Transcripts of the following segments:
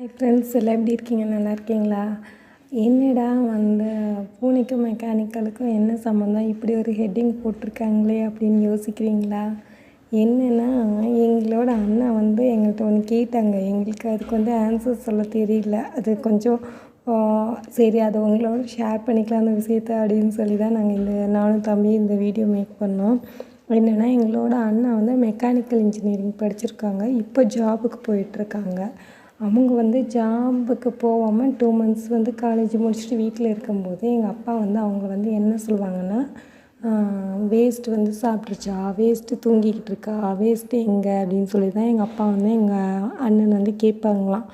Hi friends எல்லாம் எப்படி இருக்கீங்க? நல்லா இருக்கீங்களா? என்னடா வந்து பூனைக்கும் மெக்கானிக்கலுக்கும் என்ன சம்மந்தம் இப்படி ஒரு ஹெட்டிங் போட்டிருக்காங்களே அப்படின்னு யோசிக்கிறீங்களா? என்னென்னா எங்களோட அண்ணன் வந்து எங்கள்கிட்ட ஒன்று கேட்டாங்க. எங்களுக்கு அதுக்கு வந்து ஆன்சர் சொல்ல தெரியல. அது கொஞ்சம் சரி அதை உங்களோட ஷேர் பண்ணிக்கலாம் அந்த விஷயத்த அப்படின்னு சொல்லி தான் நாங்கள் இந்த நானும் தம்பி இந்த வீடியோ மேக் பண்ணோம். என்னென்னா எங்களோட அண்ணன் வந்து மெக்கானிக்கல் இன்ஜினியரிங் படிச்சிருக்காங்க. இப்போ ஜாபுக்கு போயிட்டுருக்காங்க. அவங்க வந்து ஜாபுக்கு போகாமல் டூ மந்த்ஸ் வந்து காலேஜ் முடிச்சுட்டு வீட்டில் இருக்கும்போது எங்கள் அப்பா வந்து அவங்க வந்து என்ன சொல்லுவாங்கன்னா வேஸ்ட்டு வந்து சாப்பிட்ருச்சா வேஸ்ட்டு தூங்கிக்கிட்டு இருக்கா? வேஸ்ட்டு எங்கே? அப்படின்னு சொல்லி தான் எங்கள் அப்பா வந்து எங்கள் அண்ணன் வந்து கேட்பாங்களாம்.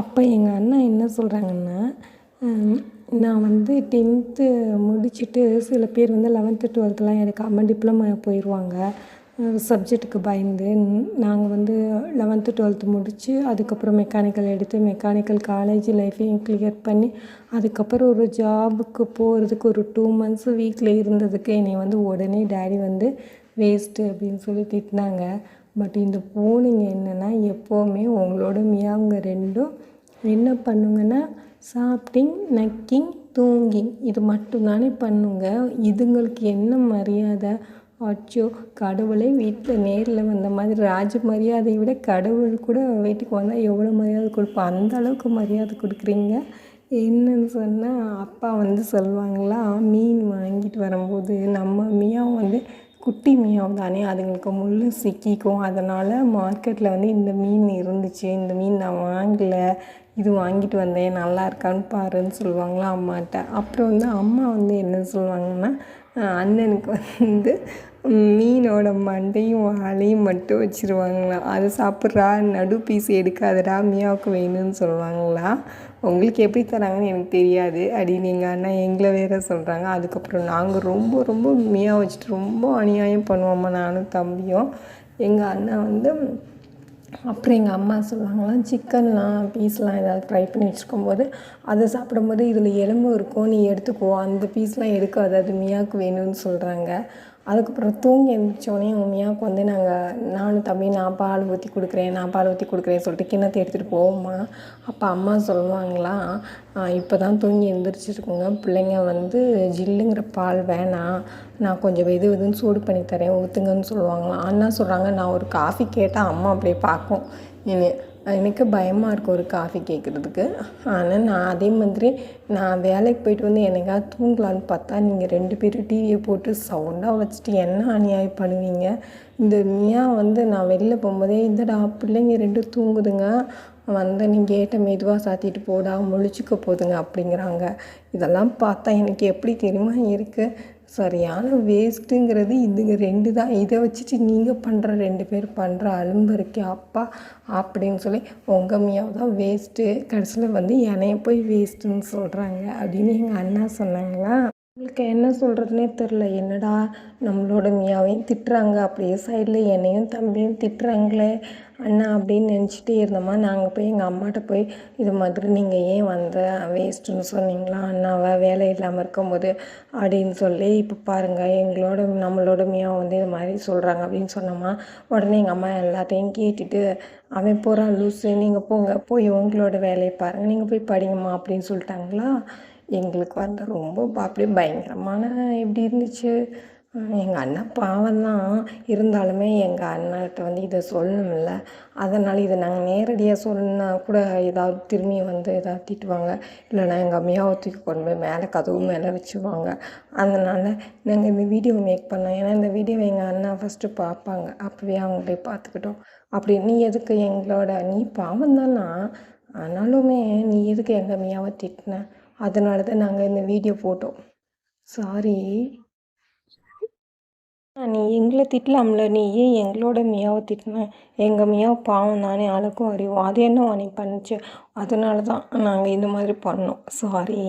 அப்போ எங்கள் அண்ணன் என்ன சொல்கிறாங்கன்னா நான் வந்து டென்த்து முடிச்சுட்டு சில பேர் வந்து லெவன்த்து டுவெல்த்துலாம் எடுக்காமல் டிப்ளமோ போயிடுவாங்க சப்ஜெக்ட்டுக்கு பயந்து நாங்கள் வந்து லெவன்த்து டுவெல்த்து முடித்து அதுக்கப்புறம் மெக்கானிக்கல் எடுத்து மெக்கானிக்கல் காலேஜ் லைஃப்பையும் கிளியர் பண்ணி அதுக்கப்புறம் ஒரு ஜாபுக்கு போகிறதுக்கு ஒரு டூ மந்த்ஸ் வீட்டில் இருந்ததுக்கு என்னை வந்து உடனே டேடி வந்து வேஸ்ட்டு அப்படின்னு சொல்லி திட்டினாங்க. பட் இந்த பூனைங்க என்னென்னா எப்போவுமே உங்களோட மியாவுங்க ரெண்டும் என்ன பண்ணுங்கன்னா சாப்பிட்டிங் நக்கிங் தூங்கிங் இது மட்டும் தானே பண்ணுங்க. இதுங்களுக்கு என்ன மரியாதை? அச்சோ கடவுளே வீட்டில் நேரில் வந்த மாதிரி ராஜ மரியாதையை விட கடவுள் கூட வீட்டுக்கு வந்தால் எவ்வளோ மரியாதை கொடுப்போம் அந்த அளவுக்கு மரியாதை கொடுக்குறீங்க. என்னன்னு சொன்னால் அப்பா வந்து சொல்லுவாங்களா மீன் வாங்கிட்டு வரும்போது நம்ம மியாவும் வந்து குட்டி மியாவும் தானே அதுங்களுக்கு முள் சிக்கிக்கும். அதனால் மார்க்கெட்டில் வந்து இந்த மீன் இருந்துச்சு இந்த மீன் நான் வாங்கலை இது வாங்கிட்டு வந்தேன் நல்லா இருக்கான்னு பாருன்னு சொல்லுவாங்களா அம்மாட்ட. அப்புறம் வந்து அம்மா வந்து என்ன சொல்லுவாங்கன்னா அண்ணனுக்கு வந்து மீனோட மண்டையும் வாலையும் மட்டும் வச்சுருவாங்களாம் அதை சாப்பிட்றா? நடு பீஸ் எடுக்காதடா? மியாவுக்கு வேணும்னு சொல்லுவாங்களா உங்களுக்கு எப்படி தராங்கன்னு எனக்கு தெரியாது. அப்படின்னு எங்கள் அண்ணா எங்களை வேறு சொல்கிறாங்க அதுக்கப்புறம் நாங்கள் ரொம்ப ரொம்ப மியா வச்சுட்டு ரொம்ப அநியாயம் பண்ணுவோம்மா நானும் தம்பியும். எங்கள் அண்ணா வந்து அப்புறம் எங்கள் அம்மா சொல்லுவாங்களாம் சிக்கன்லாம் பீஸ்லாம் ஏதாவது ஃப்ரை பண்ணி வச்சுருக்கும்போது அதை சாப்பிடும்போது இதில் எலும்பு இருக்கும் நீ எடுத்துக்கோ. அந்த பீஸ்லாம் எடுக்காது அது மியாவுக்கு வேணும்னு சொல்கிறாங்க அதுக்கப்புறம் தூங்கி எழுந்திரிச்சோடனே உண்மையாவுக்கு வந்து நாங்கள் நானும் தம்பி நான் பால் ஊற்றி கொடுக்குறேன் நான் பால் ஊற்றி கொடுக்குறேன் சொல்லிட்டு கிண்ணத்தை எடுத்துகிட்டு போவோம்மா. அப்போ அம்மா சொல்லுவாங்களா இப்போ தான் தூங்கி எழுந்திரிச்சிருக்குங்க பிள்ளைங்க வந்து ஜில்லுங்கிற பால் வேணாம். நான் கொஞ்சம் வெது இதுன்னு சூடு பண்ணி தரேன் ஊற்றுங்கன்னு சொல்லுவாங்களாம். அண்ணா சொல்கிறாங்க நான் ஒரு காஃபி கேட்டால் அம்மா அப்படியே பார்க்கும். எனக்கு பயமாக இருக்கும் ஒரு காஃபி கேட்குறதுக்கு ஆனால் நான் அதே மாதிரி நான் வேலைக்கு போயிட்டு வந்து என்னைக்காவது தூங்கலான்னு பார்த்தா நீங்கள் ரெண்டு பேரும் டிவியை போட்டு சவுண்டாக வச்சுட்டு என்ன அநியாயம் பண்ணுவீங்க? இந்த மியா வந்து நான் வெளில போகும்போதே இந்தடா பிள்ளைங்க ரெண்டும் தூங்குதுங்க. வந்து நீ கேட்டை மெதுவாக சாத்திட்டு போடா முழிச்சிக்க போதுங்க அப்படிங்கிறாங்க. இதெல்லாம் பார்த்தா எனக்கு எப்படி தெரியுமா இருக்குது சரியான வேஸ்ட்டுங்கிறது இதுங்க ரெண்டு தான். இதை வச்சுட்டு நீங்கள் பண்ணுற ரெண்டு பேர் பண்ணுற அலும்பு இருக்கே அப்பா அப்படின்னு சொல்லி உங்கள் மியாவை தான் வேஸ்ட்டு கடைசியில் வந்து என்னைய போய் வேஸ்ட்டுன்னு சொல்கிறாங்க அப்படின்னு எங்கள் அண்ணா சொன்னாங்களா? உங்களுக்கு என்ன சொல்கிறதுனே தெரில என்னடா நம்மளோட மியாவையும் திட்டுறாங்க. அப்படியே சைடில் என்னையும் தம்பியும் திட்டுறாங்களே. அண்ணா அப்படின்னு நினச்சிட்டே இருந்தோமா நாங்கள் போய் எங்கள் அம்மாட்ட போய் இது மாதிரி நீங்கள் ஏன் வந்த? வேஸ்ட்டுன்னு சொன்னீங்களா? அண்ணாவை வேலை இல்லாமல் இருக்கும்போது அப்படின்னு சொல்லி இப்போ பாருங்கள் எங்களோட நம்மளோட மியாவை வந்து இது மாதிரி சொல்கிறாங்க அப்படின்னு சொன்னோமா உடனே எங்கள் அம்மா எல்லாத்தையும் கேட்டுட்டு அவன் போகிறான் லூஸு நீங்கள் போங்க போய் உங்களோட வேலையை பாருங்கள் நீங்கள் போய் படிங்கம்மா அப்படின்னு சொல்லிட்டாங்களா? எங்களுக்கு வந்து ரொம்ப அப்படியே பயங்கரமான எப்படி இருந்துச்சு? எங்கள் அண்ணன் பாவம் தான் இருந்தாலுமே எங்கள் அண்ணாட்ட வந்து இதை சொல்லணும்ல. அதனால் இதை நாங்கள் நேரடியாக சொன்னா கூட ஏதாவது திரும்பி வந்து ஏதாவது திட்டுவாங்க இல்லைனா எங்கள் அம்மையாவை தூக்கி கொண்டு போய் மேலே கதவு மேலே வச்சுருவாங்க அதனால் நாங்கள் இந்த வீடியோ மேக் பண்ணோம். ஏன்னா இந்த வீடியோவை எங்கள் அண்ணா ஃபஸ்ட்டு பார்ப்பாங்க. அப்போவே அவங்களே பார்த்துக்கிட்டோம். அப்படி நீ எதுக்கு எங்களோட நீ பாவம் தானா ஆனாலுமே நீ எதுக்கு எங்கள் அம்மையாவை திட்டின? அதனால தான் நாங்கள் இந்த வீடியோ போட்டோம். சாரி நீ எங்களை திட்டலாம்ல. நீ ஏன் எங்களோட மியாவை திட்டின? எங்கள் மியாவை பாவம் தானே அழகும் அறிவோம். அது என்ன நீ பண்ணுச்சு? அதனால தான் நாங்கள் இந்த மாதிரி பண்ணோம். சாரி